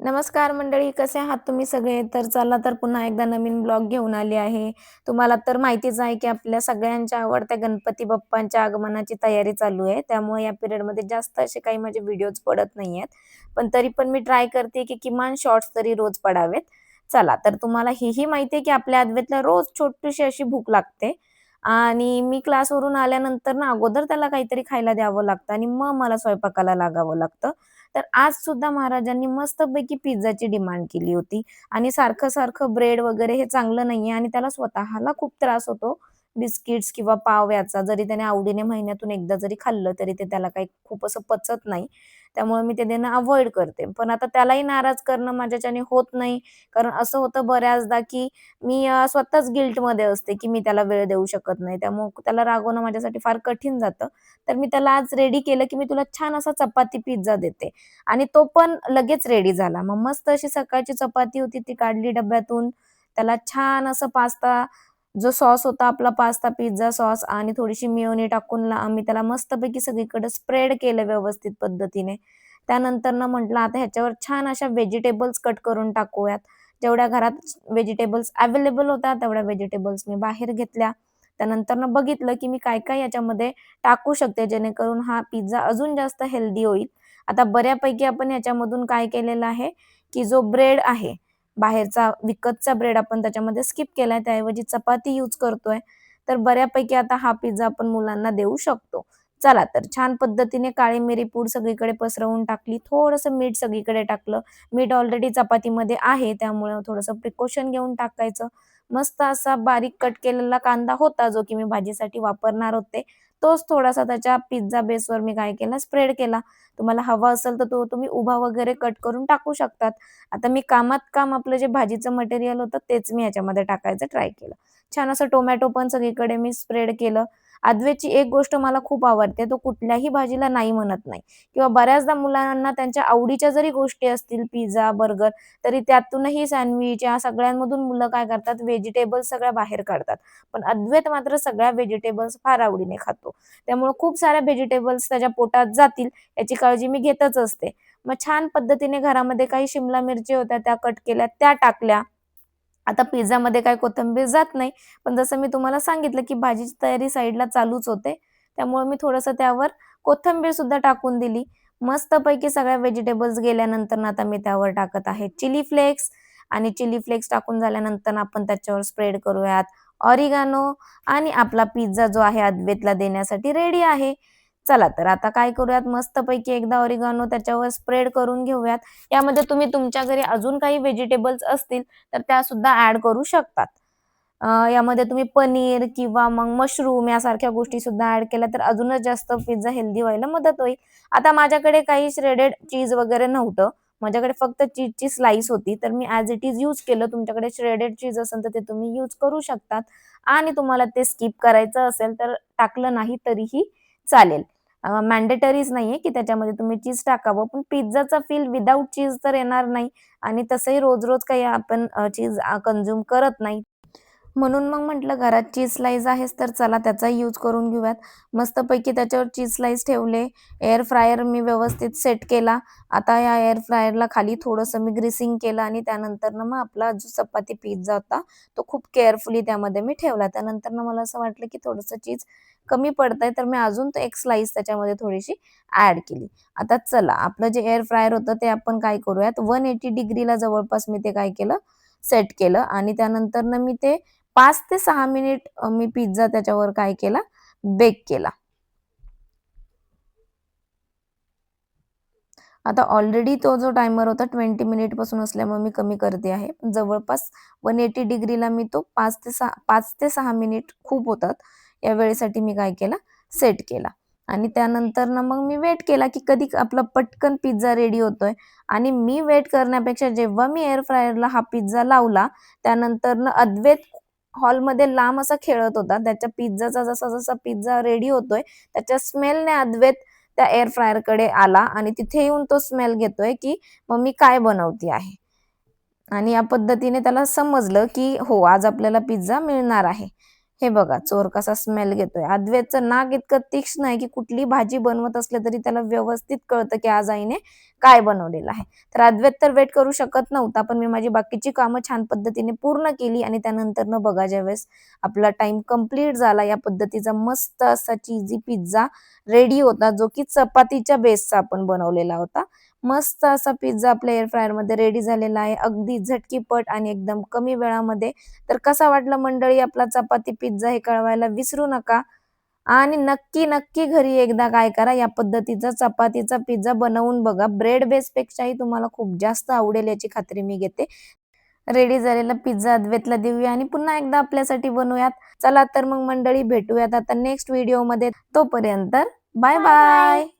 नमस्कार मंडळी कसे आहात तुम्ही सगळे? तर चला तर पुन्हा एकदा नवीन ब्लॉग घेऊन आली आहे. तुम्हाला तर माहितीच आहे की आपल्या सगळ्यांच्या आवडत्या गणपती बाप्पांच्या आगमनाची तयारी चालू आहे. त्यामुळे या पिरियडमध्ये जास्त असे काही माझे व्हिडिओज पडत नाही आहेत पण तरी पण मी ट्राय करते की किमान शॉर्ट्स तरी रोज पडावेत. चला तर तुम्हाला हीही माहिती आहे की आपल्या आदवेतला रोज छोटीशी अशी भूक लागते. आणि मी क्लासवरून आल्यानंतर ना अगोदर त्याला काहीतरी खायला द्यावं लागतं आणि मग मला स्वयंपाकाला लागावं लागतं. तर आज सुद्धा महाराजांनी मस्तपैकी पिझ्झाची डिमांड केली होती. आणि सारखं सारखं ब्रेड वगैरे हे चांगलं नाहीये आणि त्याला स्वतःला खूप त्रास होतो. बिस्किट्स किंवा पाव याचा जरी त्याने आवडीने महिन्यातून एकदा जरी खाल्लं तरी ते त्याला काही खूप असं पचत नाही. त्यामुळे मी ते देणं अवॉइड करते. पण आता त्यालाही नाराज करणं माझ्याच्याने होत नाही. कारण असं होतं बऱ्याचदा की मी स्वतःच गिल्टमध्ये असते की मी त्याला वेळ देऊ शकत नाही. त्यामुळे त्याला रागवणं माझ्यासाठी फार कठीण जातं. तर मी त्याला आज रेडी केलं की मी तुला छान असा चपाती पिझ्झा देते. आणि तो पण लगेच रेडी झाला. मग मस्त अशी सकाळची चपाती होती ती काढली डब्यातून. त्याला छान असं पास्ता जो सॉस होता आपला पास्ता पिझ्झा सॉस आणि थोडीशी मिओनी टाकून ला- आम्ही त्याला मस्तपैकी सगळीकडे स्प्रेड केलं व्यवस्थित पद्धतीने. त्यानंतर ना म्हटलं आता ह्याच्यावर छान अशा व्हेजिटेबल्स कट करून टाकूयात. जेवढ्या घरात व्हेजिटेबल्स अवेलेबल होत्या तेवढ्या व्हेजिटेबल्स मी बाहेर घेतल्या. त्यानंतर ना बघितलं की मी काय काय याच्यामध्ये टाकू शकते जेणेकरून हा पिझ्झा अजून जास्त हेल्दी होईल. आता बऱ्यापैकी आपण याच्यामधून काय केलेलं आहे की जो ब्रेड आहे बाहेरचा विकतचा ब्रेड आपण त्याच्यामध्ये स्किप केलाय त्याऐवजी चपाती यूज करतोय तर बऱ्यापैकी आता हा पिझ्झा आपण मुलांना देऊ शकतो. चला तर छान पद्धतीने काळी मिरी पूड सगळीकडे पसरवून टाकली थोडंसं मीठ सगळीकडे टाकलं. मीठ ऑलरेडी चपातीमध्ये आहे त्यामुळे थोडंसं प्रिकॉशन घेऊन टाकायचं. मस्त असा बारीक कट केलेला कांदा होता जो की मी भाजीसाठी वापरणार होते. तोच थोडासा त्याच्या पिझ्झा बेसवर मी काय केला स्प्रेड केला. तुम्हाला हवा असेल तर तो तुम्ही उभा वगैरे कट करून टाकू शकतात. आता मी कामात काम आपलं जे भाजीचं मटेरियल होतं तेच मी याच्यामध्ये टाकायचं ट्राय केलं. छान असं टोमॅटो पण सगळीकडे मी स्प्रेड केलं. अद्वैतची एक गोष्ट मला खूप आवडते तो कुठल्याही भाजीला नाही म्हणत नाही. किंवा बऱ्याचदा मुलांना त्यांच्या आवडीच्या जरी गोष्टी असतील पिझ्झा बर्गर तरी त्यातूनही सँडविच या सगळ्यांमधून मुलं काय करतात व्हेजिटेबल्स सगळ्या बाहेर काढतात. पण अद्वैत मात्र सगळ्या व्हेजिटेबल्स फार आवडीने खातो. त्यामुळे खूप साऱ्या व्हेजिटेबल्स त्याच्या पोटात जातील याची काळजी मी घेतच असते. मग छान पद्धतीने घरामध्ये काही शिमला मिरची होत्या त्या कट केल्या त्या टाकल्या. आता पिझ्झामध्ये काय कोथिंबीर जात नाही पण जसं मी तुम्हाला सांगितलं की भाजीची तयारी साईडला चालूच होते त्यामुळे मी थोडंसं त्यावर कोथिंबीर सुद्धा टाकून दिली. मस्तपैकी सगळ्या व्हेजिटेबल्स गेल्यानंतर आता मी त्यावर टाकत आहे. चिली फ्लेक्स आणि चिली फ्लेक्स टाकून झाल्यानंतर आपण त्याच्यावर स्प्रेड करूयात. ऑरिगानो आणि आपला पिझ्झा जो आहे अद्वेतला देण्यासाठी रेडी आहे. चला तर आता काय करूयात? मस्तपैकी एकदा ऑरिगानो त्याच्यावर स्प्रेड करून घेऊयात. यामध्ये तुम्ही तुमच्या घरी अजून काही व्हेजिटेबल्स असतील तर त्या सुद्धा ऍड करू शकतात. यामध्ये तुम्ही पनीर किंवा मग मशरूम यासारख्या गोष्टी सुद्धा ऍड केल्या तर अजूनच जास्त पिझ्झा हेल्दी व्हायला मदत होईल. आता माझ्याकडे काही श्रेडेड चीज वगैरे नव्हतं. माझ्याकडे फक्त चीजची स्लाइस होती. तर मी ॲज इट इज यूज केलं. तुमच्याकडे श्रेडेड चीज असेल तर ते तुम्ही यूज करू शकतात. आणि तुम्हाला ते स्किप करायचं असेल तर टाकलं नाही तरीही चालेल. मॅन्डेटरीज नाहीये की त्याच्यामध्ये तुम्ही चीज टाकावं पण पिझ्झाचा फील विदाऊट चीज तर येणार नाही. आणि तसंही रोज रोज काही आपण चीज कन्झ्युम करत नाही. म्हणून मग म्हटलं घरात चीज स्लाईज आहेच तर चला त्याचा यूज करून घेऊयात. मस्तपैकी त्याच्यावर चीज स्लाईज ठेवले. एअर फ्रायर मी व्यवस्थित सेट केला. आता या एअर फ्रायरला खाली थोडंसं मी ग्रीसिंग केलं आणि त्यानंतर मग आपला जो चपाती पिझ्झा होता तो खूप केअरफुली त्यामध्ये मी ठेवला. त्यानंतर मला असं वाटलं की थोडंसं चीज कमी पडत आहे तर मी अजून एक स्लाईस त्याच्यामध्ये थोडीशी ऍड केली. आता चला आपलं जे एअर फ्रायर होतं ते आपण काय करूयात? वन एटी डिग्रीला जवळपास मी ते काय केलं? सेट केलं आणि त्यानंतर मी ते पाच ते सहा मिनिट मी पिझ्झा त्याच्यावर काय केला? बेक केला. आता ऑलरेडी तो जो टायमर होता ट्वेंटी मिनिटपासून असल्यामुळे मी कमी करते आहे. जवळपास वन एटी डिग्रीला मी तो पाच ते सहा पाच ते सहा मिनिट खूप होतात. या वेळेसाठी मी काय केला? सेट केला. आणि त्यानंतर ना मग मी वेट केला की कधी आपला पटकन पिझ्झा रेडी होतोय. आणि मी वेट करण्यापेक्षा जेव्हा मी एअर फ्रायरला हा पिझ्झा लावला त्यानंतर ना अद्वैत हॉलमध्ये लांब असा खेळत होता. त्याच्या पिझ्झाचा जसा जसा पिझ्झा रेडी होतोय त्याच्या स्मेलने अद्वैत त्या एअर फ्रायरकडे आला आणि तिथे येऊन तो स्मेल घेतोय की मम्मी काय बनवती आहे? आणि या पद्धतीने त्याला समजलं की हो आज आपल्याला पिझ्झा मिळणार आहे. हे बघा चोर कसा स्मेल घेतोय. अद्वैतचं नाक इतकं तीक्ष्ण आहे की कुठली भाजी बनवत असले तरी त्याला व्यवस्थित कळतं की आज आईने काय बनवलेलं आहे. तर अद्वैत तर वेट करू शकत नव्हता पण मी माझी बाकीची कामं छान पद्धतीने पूर्ण केली आणि त्यानंतर न बघा ज्यावेळेस आपला टाइम कंप्लीट झाला या पद्धतीचा मस्त असा चीजी पिझ्झा रेडी होता जो की चपातीच्या बेसचा आपण बनवलेला होता. मस्त असा पिझ्झा आपल्या एअरफ्रायरमध्ये रेडी झालेला आहे. अगदी झटकीपट आणि एकदम कमी वेळामध्ये. तर कसा वाटला मंडळी आपला चपाती पिझ्झा हे कळवायला? विसरू नका. आणि नक्की नक्की घरी एकदा काय करा. या पद्धतीचा चपातीचा पिझ्झा बनवून बघा. ब्रेड बेस पेक्षाही तुम्हाला खूप जास्त आवडेल याची खात्री मी घेते. रेडी झालेला पिझ्झा अद्वेतला देऊया आणि पुन्हा एकदा आपल्यासाठी बनवूयात. चला तर मग मंडळी भेटूयात आता नेक्स्ट व्हिडिओमध्ये तोपर्यंत बाय बाय